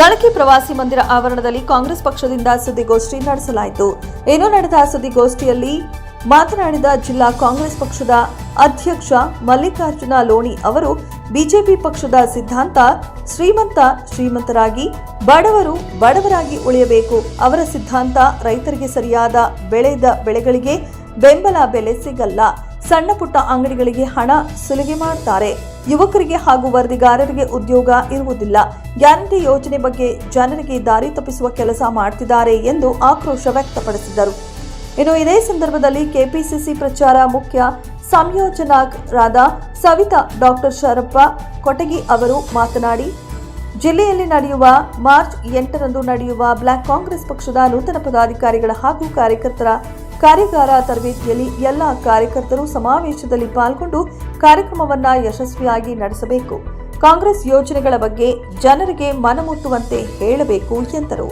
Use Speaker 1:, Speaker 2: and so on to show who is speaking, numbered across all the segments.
Speaker 1: ಜಳಕಿ ಪ್ರವಾಸಿ ಮಂದಿರ ಆವರಣದಲ್ಲಿ ಕಾಂಗ್ರೆಸ್ ಪಕ್ಷದಿಂದ ಸುದ್ದಿಗೋಷ್ಠಿ ನಡೆಸಲಾಯಿತು. ಇನ್ನು ನಡೆದ ಸುದ್ದಿಗೋಷ್ಠಿಯಲ್ಲಿ ಮಾತನಾಡಿದ ಜಿಲ್ಲಾ ಕಾಂಗ್ರೆಸ್ ಪಕ್ಷದ ಅಧ್ಯಕ್ಷ ಮಲ್ಲಿಕಾರ್ಜುನ ಲೋಣಿ ಅವರು, ಬಿಜೆಪಿ ಪಕ್ಷದ ಸಿದ್ಧಾಂತ ಶ್ರೀಮಂತ ಶ್ರೀಮಂತರಾಗಿ, ಬಡವರು ಬಡವರಾಗಿ ಉಳಿಯಬೇಕು. ಅವರ ಸಿದ್ಧಾಂತ ರೈತರಿಗೆ ಸರಿಯಾದ ಬೆಳೆದ ಬೆಳೆಗಳಿಗೆ ಬೆಂಬಲ ಬೆಲೆ ಸಿಗಲ್ಲ. ಸಣ್ಣ ಪುಟ್ಟ ಅಂಗಡಿಗಳಿಗೆ ಹಣ ಸುಲಿಗೆ ಮಾಡ್ತಾರೆ. ಯುವಕರಿಗೆ ಹಾಗೂ ವರದಿಗಾರರಿಗೆ ಉದ್ಯೋಗ ಇರುವುದಿಲ್ಲ. ಗ್ಯಾರಂಟಿ ಯೋಜನೆ ಬಗ್ಗೆ ಜನರಿಗೆ ದಾರಿ ತಪ್ಪಿಸುವ ಕೆಲಸ ಮಾಡ್ತಿದ್ದಾರೆ ಎಂದು ಆಕ್ರೋಶ ವ್ಯಕ್ತಪಡಿಸಿದರು. ಇನ್ನು ಇದೇ ಸಂದರ್ಭದಲ್ಲಿ ಕೆಪಿಸಿಸಿ ಪ್ರಚಾರ ಮುಖ್ಯ ಸಂಯೋಜನಾರಾದ ಸವಿತಾ, ಡಾಕ್ಟರ್ ಶರಪ್ಪ ಕೊಟಗಿ ಅವರು ಮಾತನಾಡಿ, ಜಿಲ್ಲೆಯಲ್ಲಿ ನಡೆಯುವ ಮಾರ್ಚ್ ಎಂಟರಂದು ನಡೆಯುವ ಬ್ಲಾಕ್ ಕಾಂಗ್ರೆಸ್ ಪಕ್ಷದ ನೂತನ ಪದಾಧಿಕಾರಿಗಳ ಹಾಗೂ ಕಾರ್ಯಕರ್ತರ ಕಾರ್ಯಾಗಾರ ತರಬೇತಿಯಲ್ಲಿ ಎಲ್ಲ ಕಾರ್ಯಕರ್ತರು ಸಮಾವೇಶದಲ್ಲಿ ಪಾಲ್ಗೊಂಡು ಕಾರ್ಯಕ್ರಮವನ್ನ ಯಶಸ್ವಿಯಾಗಿ ನಡೆಸಬೇಕು. ಕಾಂಗ್ರೆಸ್ ಯೋಜನೆಗಳ ಬಗ್ಗೆ ಜನರಿಗೆ ಮನಮುಟ್ಟುವಂತೆ ಹೇಳಬೇಕು ಎಂದರು.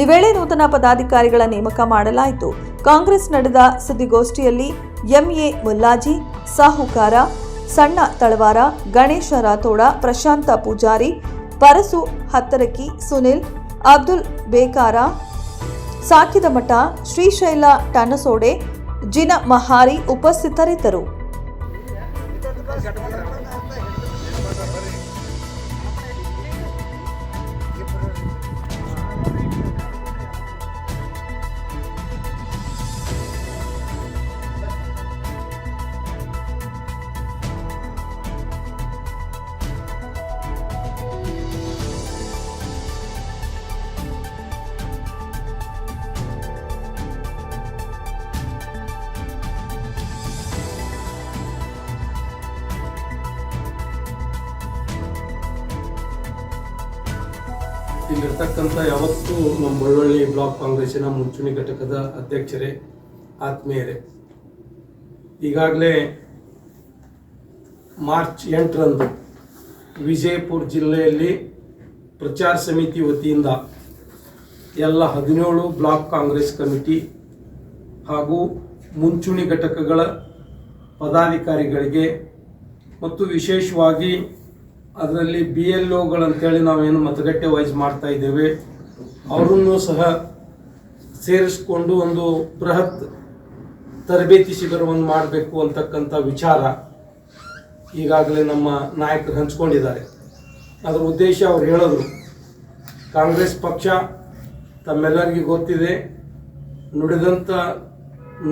Speaker 1: ಈ ವೇಳೆ ನೂತನ ಪದಾಧಿಕಾರಿಗಳ ನೇಮಕ ಮಾಡಲಾಯಿತು. ಕಾಂಗ್ರೆಸ್ ನಡೆದ ಸುದ್ದಿಗೋಷ್ಠಿಯಲ್ಲಿ ಎಂಎ ಮುಲ್ಲಾಜಿ, ಸಾಹುಕಾರ, ಸಣ್ಣ ತಳವಾರ, ಗಣೇಶ ರಾಥೋಡ, ಪ್ರಶಾಂತ ಪೂಜಾರಿ, ಪರಸು ಹತ್ತರಕಿ ಸುನಿಲ್, ಅಬ್ದುಲ್ ಬೇಕಾರ ಸಾಕಿದ ಮಠ ಶ್ರೀಶೈಲ ಟನಸೋಡೆ ಜಿನ ಮಹಾರಿ ಉಪಸ್ಥಿತರಿದ್ದರು.
Speaker 2: ಇಲ್ಲಿರ್ತಕ್ಕಂಥ ಯಾವತ್ತೂ ನಮ್ಮ ಬಳ್ಳೊಳ್ಳಿ ಬ್ಲಾಕ್ ಕಾಂಗ್ರೆಸ್ಸಿನ ಮುಂಚೂಣಿ ಘಟಕದ ಅಧ್ಯಕ್ಷರೇ ಆತ್ಮೀಯರೇ. ಈಗಾಗಲೇ ಮಾರ್ಚ್ ಎಂಟರಂದು ವಿಜಯಪುರ ಜಿಲ್ಲೆಯಲ್ಲಿ ಪ್ರಚಾರ ಸಮಿತಿ ವತಿಯಿಂದ ಎಲ್ಲ ಹದಿನೇಳು ಬ್ಲಾಕ್ ಕಾಂಗ್ರೆಸ್ ಕಮಿಟಿ ಹಾಗೂ ಮುಂಚೂಣಿ ಘಟಕಗಳ ಪದಾಧಿಕಾರಿಗಳಿಗೆ ಮತ್ತು ವಿಶೇಷವಾಗಿ ಅದರಲ್ಲಿ ಬಿ ಎಲ್ ಓಗಳಂತೇಳಿ ನಾವೇನು ಮತಗಟ್ಟೆ ವೈಸ್ ಮಾಡ್ತಾ ಇದ್ದೇವೆ. ಅವರನ್ನು ಸಹ ಸೇರಿಸ್ಕೊಂಡು ಒಂದು ಬೃಹತ್ ತರಬೇತಿ ಶಿಬಿರವನ್ನು ಮಾಡಬೇಕು ಅಂತಕ್ಕಂಥ ವಿಚಾರ ಈಗಾಗಲೇ ನಮ್ಮ ನಾಯಕರು ಹಂಚ್ಕೊಂಡಿದ್ದಾರೆ. ಅದರ ಉದ್ದೇಶ ಅವ್ರು ಹೇಳಿದ್ರು ಕಾಂಗ್ರೆಸ್ ಪಕ್ಷ ತಮ್ಮೆಲ್ಲರಿಗೂ ಗೊತ್ತಿದೆ ನುಡಿದಂಥ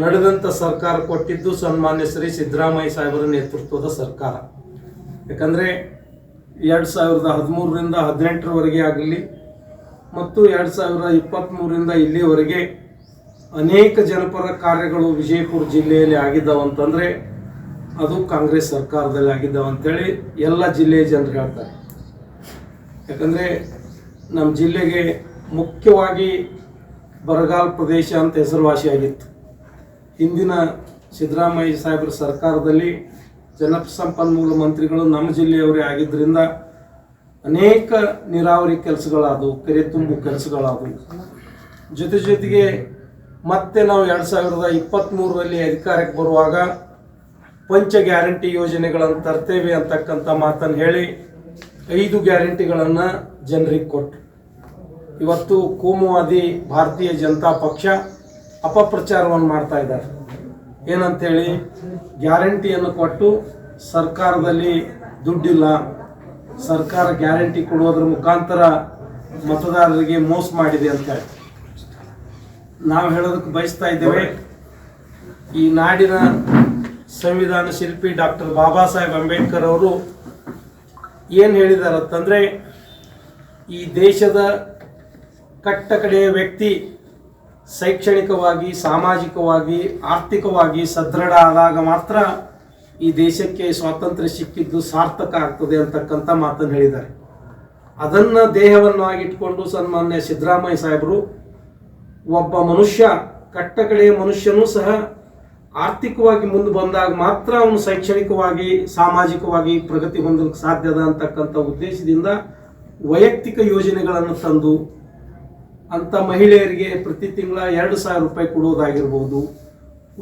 Speaker 2: ನಡೆದಂಥ ಸರ್ಕಾರ ಕೊಟ್ಟಿದ್ದು ಸನ್ಮಾನ್ಯ ಶ್ರೀ ಸಿದ್ದರಾಮಯ್ಯ ಸಾಹೇಬರ ನೇತೃತ್ವದ ಸರ್ಕಾರ. ಯಾಕಂದರೆ ಎರಡು ಸಾವಿರದ ಹದಿಮೂರರಿಂದ ಹದಿನೆಂಟರವರೆಗೆ ಆಗಲಿ ಮತ್ತು ಎರಡು ಸಾವಿರದ ಇಪ್ಪತ್ತ್ಮೂರರಿಂದ ಇಲ್ಲಿವರೆಗೆ ಅನೇಕ ಜನಪರ ಕಾರ್ಯಗಳು ವಿಜಯಪುರ ಜಿಲ್ಲೆಯಲ್ಲಿ ಆಗಿದ್ದಾವೆ ಅಂತಂದರೆ ಅದು ಕಾಂಗ್ರೆಸ್ ಸರ್ಕಾರದಲ್ಲಿ ಆಗಿದ್ದಾವೆ ಅಂತೇಳಿ ಎಲ್ಲ ಜಿಲ್ಲೆಯ ಜನರು ಹೇಳ್ತಾರೆ. ಯಾಕಂದರೆ ನಮ್ಮ ಜಿಲ್ಲೆಗೆ ಮುಖ್ಯವಾಗಿ ಬರಗಾಲ ಪ್ರದೇಶ ಅಂತ ಹೆಸರುವಾಸಿಯಾಗಿತ್ತು. ಹಿಂದಿನ ಸಿದ್ದರಾಮಯ್ಯ ಸಾಹೇಬ್ರ ಸರ್ಕಾರದಲ್ಲಿ ಜಲಸಂಪನ್ಮೂಲ ಮಂತ್ರಿಗಳು ನಮ್ಮ ಜಿಲ್ಲೆಯವರೇ ಆಗಿದ್ದರಿಂದ ಅನೇಕ ನೀರಾವರಿ ಕೆಲಸಗಳಾದವು, ಕೆರೆ ತುಂಬು ಕೆಲಸಗಳಾದವು. ಜೊತೆ ಜೊತೆಗೆ ಮತ್ತೆ ನಾವು ಎರಡು ಸಾವಿರದ ಇಪ್ಪತ್ತ್ಮೂರರಲ್ಲಿ ಅಧಿಕಾರಕ್ಕೆ ಬರುವಾಗ ಪಂಚ ಗ್ಯಾರಂಟಿ ಯೋಜನೆಗಳನ್ನು ತರ್ತೇವೆ ಅಂತಕ್ಕಂಥ ಮಾತನ್ನು ಹೇಳಿ ಐದು ಗ್ಯಾರಂಟಿಗಳನ್ನು ಜನರಿಗೆ ಕೊಟ್ಟು ಇವತ್ತು ಕೋಮುವಾದಿ ಭಾರತೀಯ ಜನತಾ ಪಕ್ಷ ಅಪಪ್ರಚಾರವನ್ನು ಮಾಡ್ತಾ ಇದ್ದಾರೆ. ಏನಂತೇಳಿ ಗ್ಯಾರಂಟಿಯನ್ನು ಕೊಟ್ಟು ಸರ್ಕಾರದಲ್ಲಿ ದುಡ್ಡಿಲ್ಲ. ಸರ್ಕಾರ ಗ್ಯಾರಂಟಿ ಕೊಡೋದ್ರ ಮುಖಾಂತರ ಮತದಾರರಿಗೆ ಮೋಸ ಮಾಡಿದೆ ಅಂತ ನಾವು ಹೇಳೋದಕ್ಕೆ ಬಯಸ್ತಾ ಇದ್ದೇವೆ. ಈ ನಾಡಿನ ಸಂವಿಧಾನ ಶಿಲ್ಪಿ ಡಾಕ್ಟರ್ ಬಾಬಾ ಸಾಹೇಬ್ ಅಂಬೇಡ್ಕರ್ ಅವರು ಏನು ಹೇಳಿದಾರಂತಂದರೆ, ಈ ದೇಶದ ಕಟ್ಟ ಕಡೆಯ ವ್ಯಕ್ತಿ ಶೈಕ್ಷಣಿಕವಾಗಿ, ಸಾಮಾಜಿಕವಾಗಿ, ಆರ್ಥಿಕವಾಗಿ ಸದೃಢ ಆದಾಗ ಮಾತ್ರ ಈ ದೇಶಕ್ಕೆ ಸ್ವಾತಂತ್ರ್ಯ ಸಿಕ್ಕಿದ್ದು ಸಾರ್ಥಕ ಆಗ್ತದೆ ಅಂತಕ್ಕಂಥ ಮಾತನ್ನು ಹೇಳಿದ್ದಾರೆ. ಅದನ್ನು ದೇಹವನ್ನಾಗಿಟ್ಕೊಂಡು ಸನ್ಮಾನ್ಯ ಸಿದ್ದರಾಮಯ್ಯ ಸಾಹೇಬರು, ಒಬ್ಬ ಮನುಷ್ಯ ಕಟ್ಟಕಡೆಯ ಮನುಷ್ಯನೂ ಸಹ ಆರ್ಥಿಕವಾಗಿ ಮುಂದೆ ಬಂದಾಗ ಮಾತ್ರ ಅವನು ಶೈಕ್ಷಣಿಕವಾಗಿ, ಸಾಮಾಜಿಕವಾಗಿ ಪ್ರಗತಿ ಹೊಂದಲಿಕ್ಕೆ ಸಾಧ್ಯದ ಅಂತಕ್ಕಂಥ ಉದ್ದೇಶದಿಂದ ವೈಯಕ್ತಿಕ ಯೋಜನೆಗಳನ್ನು ತಂದು ಅಂಥ ಮಹಿಳೆಯರಿಗೆ ಪ್ರತಿ ತಿಂಗಳ ಎರಡು ಸಾವಿರ ರೂಪಾಯಿ ಕೊಡೋದಾಗಿರ್ಬೋದು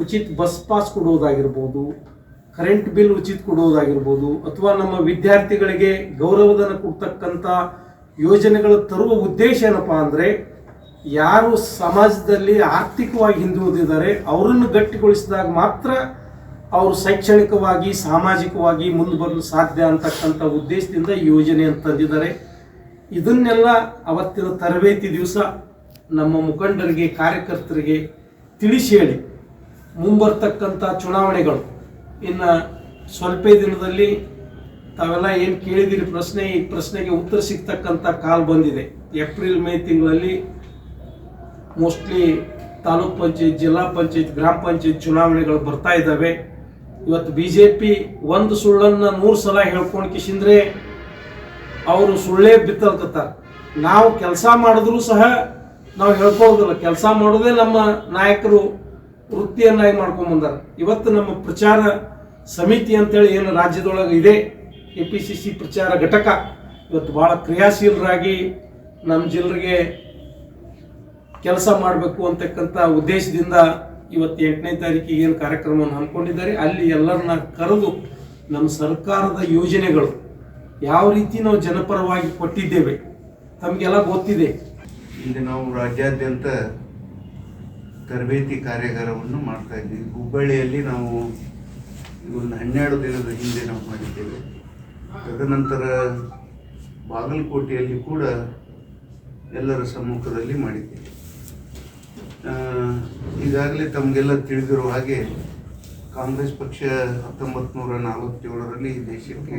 Speaker 2: ಉಚಿತ ಬಸ್ ಪಾಸ್ ಕೊಡೋದಾಗಿರ್ಬೋದು ಕರೆಂಟ್ ಬಿಲ್ ಉಚಿತ ಕೊಡೋದಾಗಿರ್ಬೋದು ಅಥವಾ ನಮ್ಮ ವಿದ್ಯಾರ್ಥಿಗಳಿಗೆ ಗೌರವಧನ ಕೊಡ್ತಕ್ಕಂಥ ಯೋಜನೆಗಳು ತರುವ ಉದ್ದೇಶ ಏನಪ್ಪ ಅಂದರೆ, ಯಾರು ಸಮಾಜದಲ್ಲಿ ಆರ್ಥಿಕವಾಗಿ ಹಿಂದುಳಿದಿದ್ದಾರೆ, ಅವರನ್ನು ಗಟ್ಟಿಗೊಳಿಸಿದಾಗ ಮಾತ್ರ ಅವರು ಶೈಕ್ಷಣಿಕವಾಗಿ, ಸಾಮಾಜಿಕವಾಗಿ ಮುಂದೆ ಬರಲು ಸಾಧ್ಯ ಅಂತಕ್ಕಂಥ ಉದ್ದೇಶದಿಂದ ಈ ಯೋಜನೆಯನ್ನು ತಂದಿದ್ದಾರೆ. ಇದನ್ನೆಲ್ಲ ಅವತ್ತಿನ ತರಬೇತಿ ದಿವಸ ನಮ್ಮ ಮುಖಂಡರಿಗೆ, ಕಾರ್ಯಕರ್ತರಿಗೆ ತಿಳಿಸಿ ಹೇಳಿ ಮುಂಬರ್ತಕ್ಕಂಥ ಚುನಾವಣೆಗಳು. ಇನ್ನು ಸ್ವಲ್ಪ ದಿನದಲ್ಲಿ ತಾವೆಲ್ಲ ಏನು ಕೇಳಿದಿರಿ ಪ್ರಶ್ನೆ, ಈ ಪ್ರಶ್ನೆಗೆ ಉತ್ತರ ಸಿಗ್ತಕ್ಕಂಥ ಕಾಲ ಬಂದಿದೆ. ಏಪ್ರಿಲ್ ಮೇ ತಿಂಗಳಲ್ಲಿ ಮೋಸ್ಟ್ಲಿ ತಾಲೂಕ್ ಪಂಚಾಯತ್, ಜಿಲ್ಲಾ ಪಂಚಾಯತ್, ಗ್ರಾಮ ಪಂಚಾಯತ್ ಚುನಾವಣೆಗಳು ಬರ್ತಾ ಇದ್ದಾವೆ. ಇವತ್ತು ಬಿ ಜೆ ಪಿ ಒಂದು ಸುಳ್ಳನ್ನು ನೂರು ಸಲ ಹೇಳ್ಕೊಂಡು ಕಿಶಿಂದ್ರೆ ಅವರು ಸುಳ್ಳೇ ಬಿತ್ತಲ್ಕತ್ತಾರೆ. ನಾವು ಕೆಲಸ ಮಾಡಿದ್ರು ಸಹ ನಾವು ಹೇಳ್ಕೊಳ್ಳೋದಿಲ್ಲ ಕೆಲಸ ಮಾಡೋದೇ ನಮ್ಮ ನಾಯಕರು ವೃತ್ತಿಯನ್ನಾಗಿ ಮಾಡ್ಕೊಂಡ್ ಬಂದಾರ. ಇವತ್ತು ನಮ್ಮ ಪ್ರಚಾರ ಸಮಿತಿ ಅಂತೇಳಿ ಏನು ರಾಜ್ಯದೊಳಗೆ ಇದೆ ಎ ಪಿ ಸಿ ಸಿ ಪ್ರಚಾರ ಘಟಕ. ಇವತ್ತು ಭಾಳ ಕ್ರಿಯಾಶೀಲರಾಗಿ ನಮ್ಮ ಜಿಲ್ಲೆಗೆ ಕೆಲಸ ಮಾಡಬೇಕು ಅಂತಕ್ಕಂಥ ಉದ್ದೇಶದಿಂದ ಇವತ್ತು ಎಂಟನೇ ತಾರೀಕಿಗೆ ಏನು ಕಾರ್ಯಕ್ರಮವನ್ನು ಹಮ್ಮಿಕೊಂಡಿದ್ದಾರೆ. ಅಲ್ಲಿ ಎಲ್ಲರನ್ನ ಕರೆದು ನಮ್ಮ ಸರ್ಕಾರದ ಯೋಜನೆಗಳು ಯಾವ ರೀತಿ ನಾವು ಜನಪರವಾಗಿ ಕೊಟ್ಟಿದ್ದೇವೆ ತಮಗೆಲ್ಲ ಗೊತ್ತಿದೆ.
Speaker 3: ಇಲ್ಲಿ ನಾವು ರಾಜ್ಯಾದ್ಯಂತ ತರಬೇತಿ ಕಾರ್ಯಾಗಾರವನ್ನು ಮಾಡ್ತಾ ಇದ್ದೀವಿ. ಹುಬ್ಬಳ್ಳಿಯಲ್ಲಿ ನಾವು ಒಂದು ಹನ್ನೆರಡು ದಿನದ ಹಿಂದೆ ನಾವು ಮಾಡಿದ್ದೇವೆ. ತದನಂತರ ಬಾಗಲಕೋಟೆಯಲ್ಲಿ ಕೂಡ ಎಲ್ಲರ ಸಮ್ಮುಖದಲ್ಲಿ ಮಾಡಿದ್ದೇವೆ. ಈಗಾಗಲೇ ತಮಗೆಲ್ಲ ತಿಳಿದಿರುವ ಹಾಗೆ ಕಾಂಗ್ರೆಸ್ ಪಕ್ಷ ಹತ್ತೊಂಬತ್ತು ನೂರ ನಲವತ್ತೇಳರಲ್ಲಿ ದೇಶಕ್ಕೆ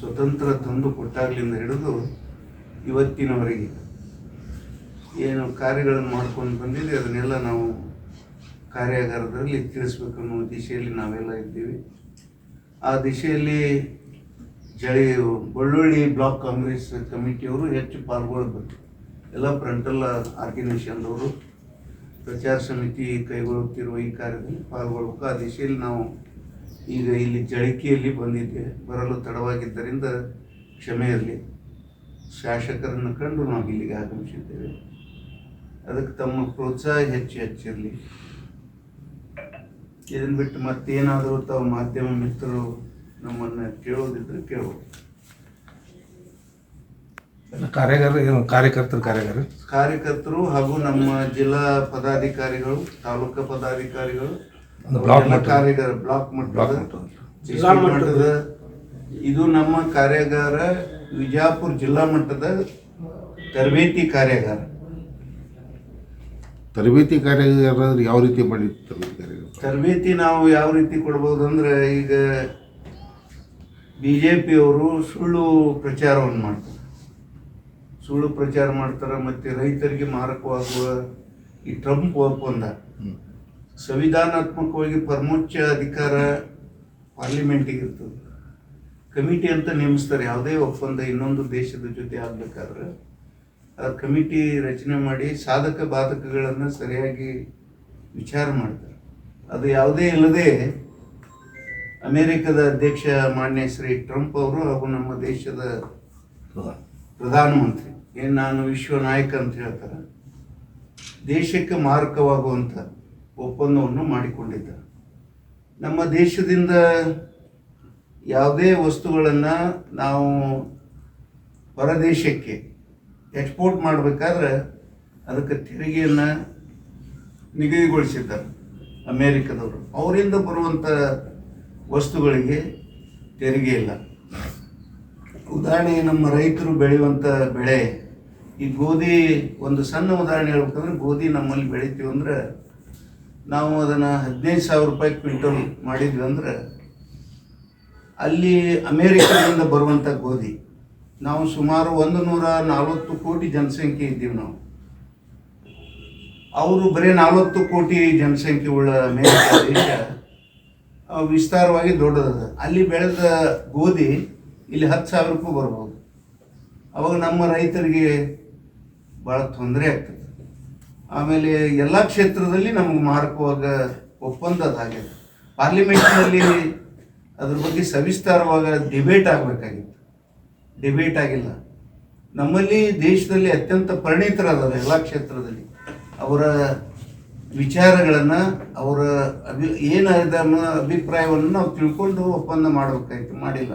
Speaker 3: ಸ್ವತಂತ್ರ ತಂದು ಕೊಟ್ಟಾಗಲಿಂದ ಹಿಡಿದು ಇವತ್ತಿನವರೆಗೆ ಏನು ಕಾರ್ಯಗಳನ್ನು ಮಾಡ್ಕೊಂಡು ಬಂದಿದೆ, ಅದನ್ನೆಲ್ಲ ನಾವು ಕಾರ್ಯಾಗಾರದಲ್ಲಿ ತಿಳಿಸ್ಬೇಕನ್ನೋ ದಿಶೆಯಲ್ಲಿ ನಾವೆಲ್ಲ ಇದ್ದೀವಿ. ಆ ದಿಶೆಯಲ್ಲಿ ಜಳಿ ಬಳ್ಳುಳ್ಳಿ ಬ್ಲಾಕ್ ಕಾಂಗ್ರೆಸ್ ಕಮಿಟಿಯವರು ಹೆಚ್ಚು ಪಾಲ್ಗೊಳ್ಬೇಕು. ಎಲ್ಲ ಫ್ರಂಟಲ್ ಆರ್ಗನೈಸೇಷನ್ದವರು ಪ್ರಚಾರ ಸಮಿತಿ ಕೈಗೊಳ್ಳುತ್ತಿರುವ ಈ ಕಾರ್ಯದಲ್ಲಿ ಪಾಲ್ಗೊಳ್ಬೇಕು. ಆ ದಿಶೆಯಲ್ಲಿ ನಾವು ಈಗ ಇಲ್ಲಿ ಜಳಿಕೆಯಲ್ಲಿ ಬಂದಿದ್ದೆ ಬರಲು ತಡವಾಗಿದ್ದರಿಂದ ಕ್ಷಮೆ ಇರಲಿ ಶಾಸಕರನ್ನು ಕಂಡು ನಾವು ಇಲ್ಲಿಗೆ ಆಗಮಿಸಿದ್ದೇವೆ. ಅದಕ್ಕೆ ತಮ್ಮ ಪ್ರೋತ್ಸಾಹ ಹೆಚ್ಚು ಹೆಚ್ಚಿರಲಿ. ಇದನ್ನು ಬಿಟ್ಟು ಮತ್ತೇನಾದರೂ ತಾವು ಮಾಧ್ಯಮ ಮಿತ್ರರು ನಮ್ಮನ್ನು ಕೇಳೋದಿದ್ರೆ ಕೇಳ್ಬೋದು
Speaker 4: ಕಾರ್ಯಾಗಾರ ಕಾರ್ಯಕರ್ತರು ಕಾರ್ಯಕರ್ತರ ಕಾರ್ಯಾಗಾರ?
Speaker 3: ಕಾರ್ಯಕರ್ತರು ಹಾಗೂ ನಮ್ಮ ಜಿಲ್ಲಾ ಪದಾಧಿಕಾರಿಗಳು ತಾಲೂಕು ಪದಾಧಿಕಾರಿಗಳು
Speaker 4: ಬ್ಲಾಕ್
Speaker 3: ಬ್ಲಾಕ್
Speaker 4: ಬ್ಲಾಕ್
Speaker 3: ಮಟ್ಟದ.
Speaker 2: ಜಿಲ್ಲಾ
Speaker 3: ಇದು ನಮ್ಮ ಕಾರ್ಯಾಗಾರ ವಿಜಾಪುರ ಜಿಲ್ಲಾ ಮಟ್ಟದ ತರಬೇತಿ ಕಾರ್ಯಾಗಾರ.
Speaker 4: ತರಬೇತಿ ಕಾರ್ಯಾಗಾರ ಯಾವ ರೀತಿ ಮಾಡಿ ತರಬೇತಿ ಕಾರ್ಯಾಗಾರ?
Speaker 3: ತರಬೇತಿ ನಾವು ಯಾವ ರೀತಿ ಕೊಡ್ಬೋದು ಅಂದ್ರೆ ಈಗ ಬಿ ಜೆ ಪಿಯವರು ಸುಳ್ಳು ಪ್ರಚಾರವನ್ನು ಮಾಡ್ತಾರೆ. ಸುಳ್ಳು ಪ್ರಚಾರ ಮಾಡ್ತಾರೆ ಮತ್ತು ರೈತರಿಗೆ ಮಾರಕವಾಗುವ ಈ ಟ್ರಂಪ್ ಒಪ್ಪಂದ. ಸಂವಿಧಾನಾತ್ಮಕವಾಗಿ ಪರಮೋಚ್ಚ ಅಧಿಕಾರ ಪಾರ್ಲಿಮೆಂಟಿಗೆ ಇರ್ತದೆ ಕಮಿಟಿ ಅಂತ ನೇಮಿಸ್ತಾರೆ, ಯಾವುದೇ ಒಪ್ಪಂದ ಇನ್ನೊಂದು ದೇಶದ ಜೊತೆ ಆಗಬೇಕಾದ್ರೆ ಆ ಕಮಿಟಿ ರಚನೆ ಮಾಡಿ ಸಾಧಕ ಬಾಧಕಗಳನ್ನು ಸರಿಯಾಗಿ ವಿಚಾರ ಮಾಡ್ತಾರೆ ಅದು ಯಾವುದೇ ಇಲ್ಲದೆ ಅಮೇರಿಕದ ಅಧ್ಯಕ್ಷ ಮಾನ್ಯ ಶ್ರೀ ಟ್ರಂಪ್ ಅವರು ಹಾಗೂ ನಮ್ಮ ದೇಶದ? ಪ್ರಧಾನಮಂತ್ರಿ, ಏನು ನಾನು ವಿಶ್ವ ನಾಯಕ ಅಂತ ಹೇಳ್ತಾರೆ, ದೇಶಕ್ಕೆ ಮಾರಕವಾಗುವಂಥ ಒಪ್ಪಂದವನ್ನು ಮಾಡಿಕೊಂಡಿದ್ದಾರೆ. ನಮ್ಮ ದೇಶದಿಂದ ಯಾವುದೇ ವಸ್ತುಗಳನ್ನು ನಾವು ಹೊರದೇಶಕ್ಕೆ ಎಕ್ಸ್ಪೋರ್ಟ್ ಮಾಡಬೇಕಾದ್ರೆ ಅದಕ್ಕೆ ತೆರಿಗೆಯನ್ನು ನಿಗದಿಗೊಳಿಸಿದ್ದಾರೆ ಅಮೇರಿಕದವರು. ಅವರಿಂದ ಬರುವಂಥ ವಸ್ತುಗಳಿಗೆ ತೆರಿಗೆ ಇಲ್ಲ. ಉದಾಹರಣೆ, ನಮ್ಮ ರೈತರು ಬೆಳೆಯುವಂಥ ಬೆಳೆ, ಈ ಗೋಧಿ, ಒಂದು ಸಣ್ಣ ಉದಾಹರಣೆ ಹೇಳ್ಬೇಕಂದ್ರೆ ಗೋಧಿ ನಮ್ಮಲ್ಲಿ ಬೆಳಿತೀವಿ ಅಂದ್ರೆ ನಾವು ಅದನ್ನು ಹದಿನೈದು ಸಾವಿರ ರೂಪಾಯಿ ಕ್ವಿಂಟಲ್ ಮಾಡಿದ್ವಿ ಅಂದ್ರೆ ಅಲ್ಲಿ ಅಮೇರಿಕದಿಂದ ಬರುವಂಥ ಗೋಧಿ, ನಾವು ಸುಮಾರು ಒಂದು ನೂರ ನಲವತ್ತು ಕೋಟಿ ಜನಸಂಖ್ಯೆ ಇದ್ದೀವಿ ನಾವು. ಅವರು ಬರೀ ನಲವತ್ತು ಕೋಟಿ ಜನಸಂಖ್ಯೆ ಉಳ್ಳ ಅಮೇರಿಕ ದೇಶ ವಿಸ್ತಾರವಾಗಿ ದೊಡ್ಡದದ. ಅಲ್ಲಿ ಬೆಳೆದ ಗೋಧಿ ಇಲ್ಲಿ ಹತ್ತು ಸಾವಿರಕ್ಕೂ ಬರ್ಬೋದು. ಅವಾಗ ನಮ್ಮ ರೈತರಿಗೆ ಭಾಳ ತೊಂದರೆ ಆಗ್ತದೆ. ಆಮೇಲೆ ಎಲ್ಲ ಕ್ಷೇತ್ರದಲ್ಲಿ ನಮಗೆ ಮಾರಕವಾಗ ಒಪ್ಪಂದ ಅದಾಗಿದೆ ಪಾರ್ಲಿಮೆಂಟ್ನಲ್ಲಿ ಅದ್ರ ಬಗ್ಗೆ ಸವಿಸ್ತಾರವಾಗ ಡಿಬೇಟ್ ಆಗಬೇಕಾಗಿತ್ತು. ಡಿಬೇಟ್ ಆಗಿಲ್ಲ. ನಮ್ಮಲ್ಲಿ ದೇಶದಲ್ಲಿ ಅತ್ಯಂತ ಪರಿಣಿತರಾದಾರೆ ಎಲ್ಲ ಕ್ಷೇತ್ರದಲ್ಲಿ. ಅವರ ವಿಚಾರಗಳನ್ನು, ಅವರ ಅಭಿ, ಏನು ಅದನ್ನ ಅಭಿಪ್ರಾಯವನ್ನು ನಾವು ತಿಳ್ಕೊಂಡು ಒಪ್ಪಂದ ಮಾಡಬೇಕಾಗಿತ್ತು ಮಾಡಿಲ್ಲ.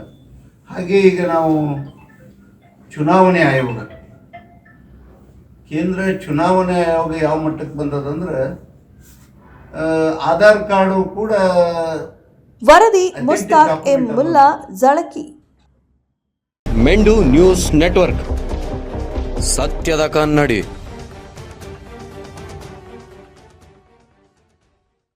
Speaker 3: ಹಾಗೆ ಈಗ ನಾವು ಚುನಾವಣೆ ಆಯೋಗ. ಕೇಂದ್ರ ಚುನಾವಣೆ ಆಯೋಗ ಯಾವ ಮಟ್ಟಕ್ಕೆ ಬಂದದಂದ್ರೆ ಆಧಾರ್ ಕಾರ್ಡು ಕೂಡ
Speaker 1: ವರದಿ ಮುಸ್ತಾಕ್ ಎಂ ಮುಲ್ಲಾ ಜಳಕಿ.
Speaker 5: ಮೆಂಡು ನ್ಯೂಸ್ ನೆಟ್ವರ್ಕ್. ಸತ್ಯದ ಕನ್ನಡಿ.